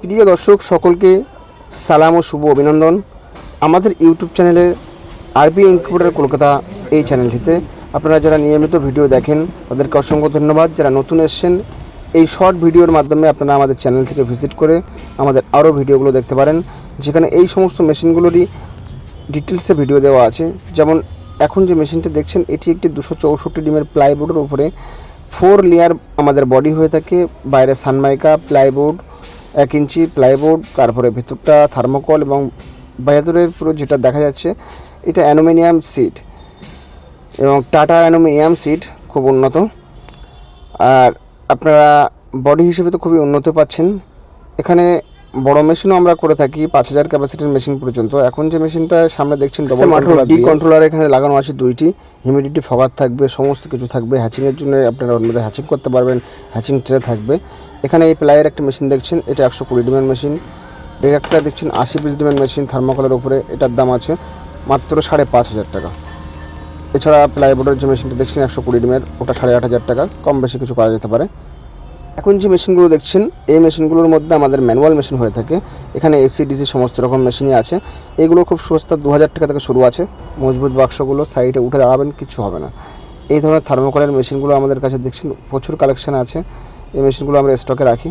প্রিয় দর্শক, সকলকে সালাম ও শুভ অভিনন্দন। আমাদের ইউটিউব চ্যানেলের আরবি ইনকিউবেটার কলকাতা এই চ্যানেলটিতে আপনারা যারা নিয়মিত ভিডিও দেখেন, তাদেরকে অসংখ্য ধন্যবাদ। যারা নতুন এসছেন, এই শর্ট ভিডিওর মাধ্যমে আপনারা আমাদের চ্যানেল থেকে ভিজিট করে আমাদের আরও ভিডিওগুলো দেখতে পারেন। যেখানে এই সমস্ত মেশিনগুলোরই ডিটেলসে ভিডিও দেওয়া আছে। যেমন এখন যে মেশিনটি দেখছেন, এটি একটি দুশো চৌষট্টি ডিমের প্লাইবোর্ডের উপরে ফোর লেয়ার আমাদের বডি হয়ে থাকে। বাইরে সানমাইকা প্লাইবোর্ড এক ইঞ্চি প্লাইবোর্ড তারপরে ভেতরটা থার্মোকল এবং ভেতরের পুরো যেটা দেখা যাচ্ছে, এটা অ্যালুমিনিয়াম সিট এবং টাটা অ্যালুমিনিয়াম সিট খুব উন্নত। আর আপনারা বডি হিসেবে তো খুবই উন্নত পাচ্ছেন। এখানে বড় মেশিনও আমরা করে থাকি পাঁচ হাজার ক্যাপাসিটির মেশিন পর্যন্ত। এখন যে মেশিনটা সামনে দেখছেন ডবল কন্ট্রোলার ডি কন্ট্রোলার এখানে লাগানো আছে দুইটি। হিউমিডিটি ফগার থাকবে সমস্ত কিছু থাকবে। হ্যাচিংয়ের জন্য আপনারা মধ্যে হ্যাচিং করতে পারবেন হ্যাচিং ট্রে থাকবে। এখানে এই প্লাইয়ের একটা মেশিন দেখছেন এটা একশো কুড়ি ডিমের মেশিন এই একটা দেখছেন আশি পিস ডিমের মেশিন থার্মোকলের উপরে এটার দাম আছে মাত্র সাড়ে পাঁচ হাজার টাকা। এছাড়া প্লাইবোর্ডের যে মেশিনটা দেখছেন একশো কুড়ি ডিমের ওটা সাড়ে আট হাজার টাকা। কম বেশি কিছু করা যেতে পারে। এখন যে মেশিনগুলো দেখছেন, এই মেশিনগুলোর মধ্যে আমাদের ম্যানুয়াল মেশিন হয়ে থাকে। এখানে এসি, ডিসি, সমস্ত রকম মেশিনই আছে। এগুলো খুব সস্তা দু হাজার টাকা থেকে শুরু আছে। মজবুত বাক্সগুলো সাইডে উঠে দাঁড়াবেন কিছু হবে না। এই ধরনের থার্মোকলের মেশিনগুলো আমাদের কাছে দেখছেন, প্রচুর কালেকশন আছে। এই মেশিনগুলো আমরা স্টকে রাখি।